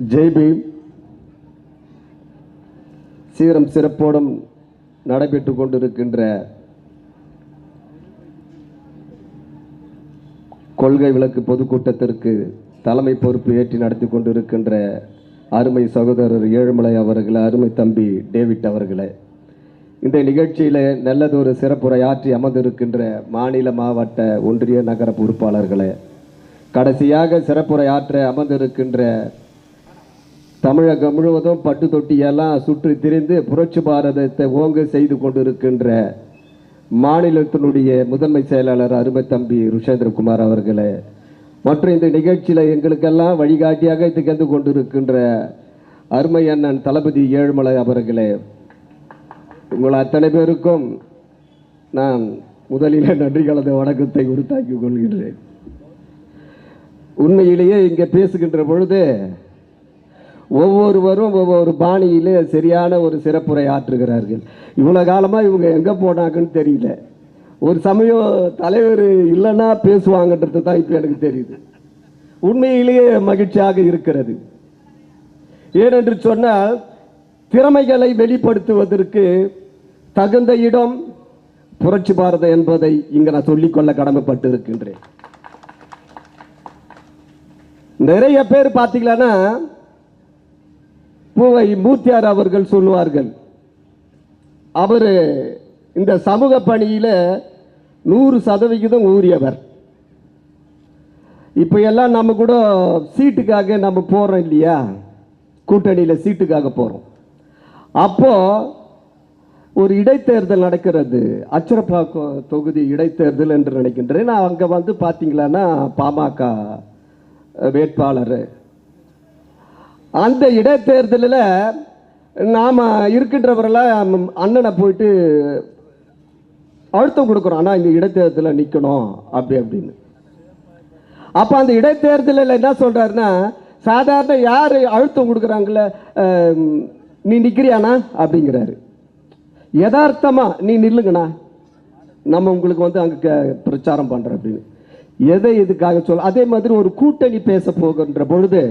Jai Bhim serum சிறப்போடும் நடைபெற்று கொண்டிருக்கின்ற கொள்கை விளக்கு பொதுக்கூட்டத்திற்கு தலைமை பொறுப்பு ஏற்றி நடத்தி கொண்டிருக்கின்ற அருமை சகோதரர் ஏழுமலை அவர்களே அருமை தம்பி டேவிட் அவர்களே. இந்த நிகழ்ச்சியில் நல்லதொரு சிறப்புரை ஆற்றி அமர்ந்திருக்கின்ற மாநில மாவட்ட ஒன்றிய நகர பொறுப்பாளர்களே. கடைசியாக சிறப்புரை ஆற்ற அமர்ந்திருக்கின்ற தமிழகம் முழுவதும் பட்டு தொட்டியெல்லாம் சுற்றி திரிந்து புரட்சி பாரதத்தை ஓங்க செய்து கொண்டிருக்கின்ற மாநிலத்தினுடைய முதன்மை செயலாளர் அருமை தம்பி ருஷேந்திரகுமார் அவர்களே மற்றும் இந்த நிகழ்ச்சியில் எங்களுக்கெல்லாம் வழிகாட்டியாக திகழ்ந்து கொண்டிருக்கின்ற அருமை அண்ணன் தளபதி ஏழுமலை அவர்களே உங்கள் அத்தனை பேருக்கும் நான் முதலில் நன்றி கலந்த வணக்கத்தை உறுத்தாக்கிக் கொள்கிறேன் உண்மையிலேயே இங்கே பேசுகின்ற பொழுது ஒவ்வொருவரும் ஒவ்வொரு பாணியில் சரியான ஒரு சிறப்புரை ஆற்றுகிறார்கள். இவ்வளோ காலமாக இவங்க எங்கே போனாங்கன்னு தெரியல. ஒரு சமயம் தலைவர் இல்லைன்னா பேசுவாங்கன்றது தான் இப்போ எனக்கு தெரியுது. உண்மையிலேயே மகிழ்ச்சியாக இருக்கிறது. ஏனென்று சொன்னால் திறமைகளை வெளிப்படுத்துவதற்கு தகுந்த இடம் புரட்சி பாரதம் என்பதை இங்கு நான் சொல்லிக்கொள்ள கடமைப்பட்டு இருக்கின்றேன் நிறைய பேர் பார்த்தீங்களன்னா பூவை மூத்தியார் அவர்கள் சொல்லுவார்கள். அவர் இந்த சமூக பணியில் நூறு சதவிகிதம் ஊறியவர். இப்போ எல்லாம் நம்ம கூட சீட்டுக்காக நம்ம போகிறோம் இல்லையா? கூட்டணியில் சீட்டுக்காக போகிறோம் அப்போது ஒரு இடைத்தேர்தல் நடக்கிறது. அச்சரப்பாக்கம் தொகுதி இடைத்தேர்தல் என்று நினைக்கின்றேன். நான் அங்கே வந்து பார்த்தீங்களான்னா பாமக வேட்பாளர். அந்த இடைத்தேர்தலில் நாம் இருக்கின்றவரெல்லாம் அண்ணனை போயிட்டு அழுத்தம் கொடுக்குறோம். ஆனால் இந்த இடைத்தேர்தலில் நிற்கணும் அப்படி அப்படின்னு. அப்போ அந்த இடைத்தேர்தலில் என்ன சொல்கிறாருன்னா சாதாரண யார் அழுத்தம் கொடுக்குறாங்கள நீ நிற்கிறியாண்ணா அப்படிங்கிறாரு. யதார்த்தமாக நீ நில்லுங்கண்ணா. நம்ம உங்களுக்கு வந்து அங்கே பிரச்சாரம் பண்ணுற அப்படின்னு. எதை இதுக்காக சொல்ல அதே மாதிரி ஒரு கூட்டணி பேச போகின்ற பொழுது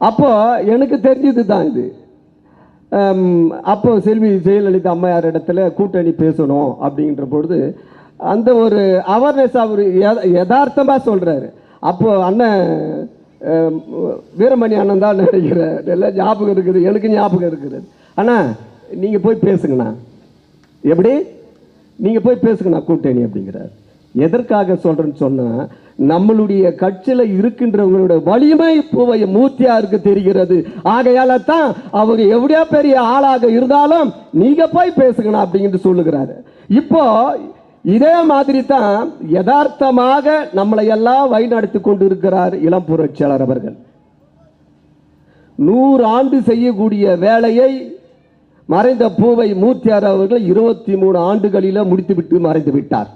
அப்போ எனக்கு தெரிஞ்சது தான் இது அப்போ செல்வி ஜெயலலிதா அம்மையார் இடத்துல கூட்டணி பேசணும் அப்படின்ற பொழுது அந்த ஒரு அவேர்னஸ் அவர் யதார்த்தமாக சொல்கிறாரு அப்போ அண்ணன் வீரமணி அண்ணன் தான் நினைக்கிறேன் எல்லாம் ஞாபகம் இருக்குது. எனக்கு ஞாபகம் இருக்குது. அண்ணா நீங்கள் போய் பேசுங்கண்ணா. எப்படி? நீங்கள் போய் பேசுங்கண்ணா கூட்டணி அப்படிங்கிறார். எதற்காக சொல்கிறேன்னு சொன்னால் நம்மளுடைய கட்சியில இருக்கின்றவங்களோட வலிமை பூவை மூர்த்தியாருக்கு தெரிகிறது. ஆகையால தான் அவர் எவ்வளோ பெரிய ஆளாக இருந்தாலும் நீங்க போய் பேசுகணும் அப்படிங்கிட்டு சொல்லுகிறாரு. இப்போ இதே மாதிரி தான் யதார்த்தமாக நம்மளை எல்லாம் வழிநடத்தி கொண்டு இருக்கிறார் இளம் புரட்சியாளர் அவர்கள். நூறு ஆண்டு செய்யக்கூடிய வேலையை மறைந்த பூவை மூர்த்தியார் அவர்கள் இருபத்தி மூணு ஆண்டுகளில் முடித்துவிட்டு மறைந்து விட்டார்.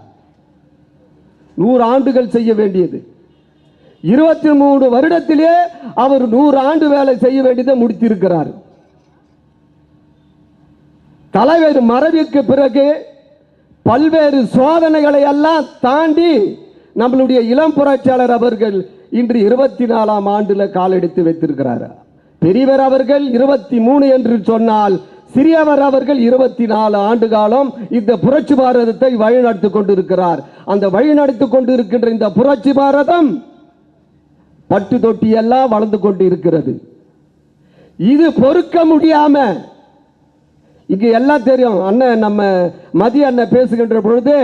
நூறு ஆண்டுகள் செய்ய வேண்டியது. இருபத்தி மூணு வருடத்திலே அவர் நூறு ஆண்டு வேலை செய்ய வேண்டியதை முடித்திருக்கிறார். தலைவர் மறைவுக்கு பிறகு பல்வேறு சோதனைகளை எல்லாம் தாண்டி நம்மளுடைய இளம் புரட்சியாளர் அவர்கள் இன்று இருபத்தி நாலாம் ஆண்டுல காலெடுத்து வைத்திருக்கிறார். பெரியவர் அவர்கள் இருபத்தி மூணு என்று சொன்னால் சிறியவர் அவர்கள் இருபத்தி நாலு ஆண்டு காலம் இந்த புரட்சி பாரதத்தை வழிநடத்தி கொண்டிருக்கிறார். அந்த வழிநடத்தி கொண்டிருக்கின்ற இந்த புரட்சி பாரதம் பட்டு தொட்டி எல்லாம் வளர்ந்து கொண்டு இருக்கிறது இது பொறுக்க முடியாம இங்க எல்லாம் தெரியும். அண்ணன் நம்ம மதிய அண்ணன் பேசுகின்ற பொழுது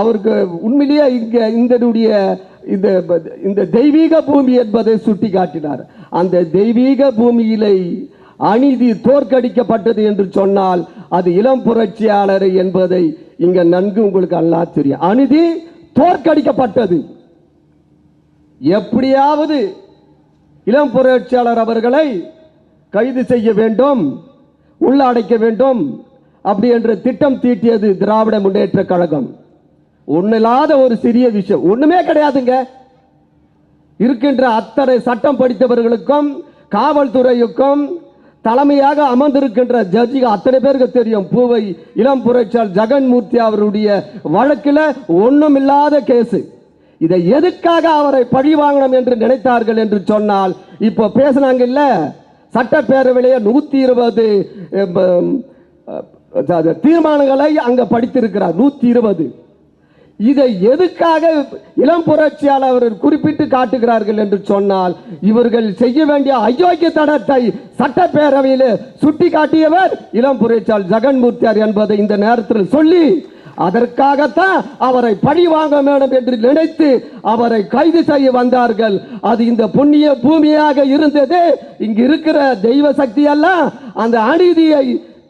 அவருக்கு உண்மையிலேயே இங்க இந்த இந்த இந்த தெய்வீக பூமி என்பதை சுட்டி காட்டினார் அந்த தெய்வீக பூமியிலை அநீதி தோற்கடிக்கப்பட்டது என்று சொன்னால் அது இளம் புரட்சியாளர் என்பதை இங்க நன்கு உங்களுக்கு அல்லா தெரியும். அநீதி தோற்கடிக்கப்பட்டது. எப்படியாவது இளம் புரட்சியாளர் அவர்களை கைது செய்ய வேண்டும் உள்ள அடைக்க வேண்டும் அப்படி என்று திட்டம் தீட்டியது திராவிட முன்னேற்ற கழகம். ஒண்ணில்லாத ஒரு சிறிய விஷயம். ஒண்ணுமே கிடையாதுங்க. இருக்கின்ற அத்தனை சட்டம் படித்தவர்களுக்கும் காவல்துறையுக்கும் தலைமையாக அமர்ந்திருக்கின்ற ஜட்ஜிக அத்தனை பேருக்கு தெரியும். பூவை இளம் புரட்சியால் ஜெகன்மூர்த்தி அவருடைய வழக்கில் ஒன்றுமில்லாத கேஸு இதை எதுக்காக அவரை பழி வாங்கணும் என்று நினைத்தார்கள் என்று சொன்னால் இப்போ பேசினாங்க இல்லை? சட்டப்பேரவையிலேயே நூற்றி இருபது தீர்மானங்களை அங்கே படித்திருக்கிறார். நூற்றி இருபது. இதை எதுக்காக இளம் புரட்சியாளர் அவர்கள் குறிப்பிட்டு காட்டுகிறார்கள் என்று சொன்னால் இவர்கள் செய்ய வேண்டிய அயோக்கிய தடத்தை சட்டப்பேரவையில் சுட்டி காட்டியவர் இளம் புரட்சியாளர் ஜெகன்மூர்த்தியார் என்பதை இந்த நேரத்தில் சொல்லி அதற்காகத்தான் அவரை பழி வாங்க வேண்டும் என்று நினைத்து அவரை கைது செய்ய வந்தார்கள். அது இந்த புண்ணிய பூமியாக இருந்தது. இங்கு இருக்கிற தெய்வ சக்தி எல்லாம் அந்த அநீதியை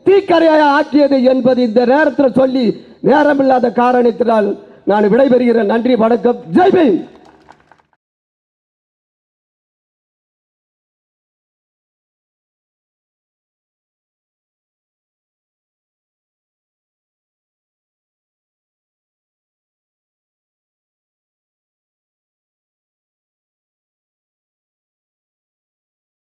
தீக்கரையாக ஆக்கியது என்பது இந்த நேரத்தில் சொல்லி நேரமில்லாத காரணத்தினால் நான் விடைபெறுகிறேன் நன்றி வணக்கம். ஜெய்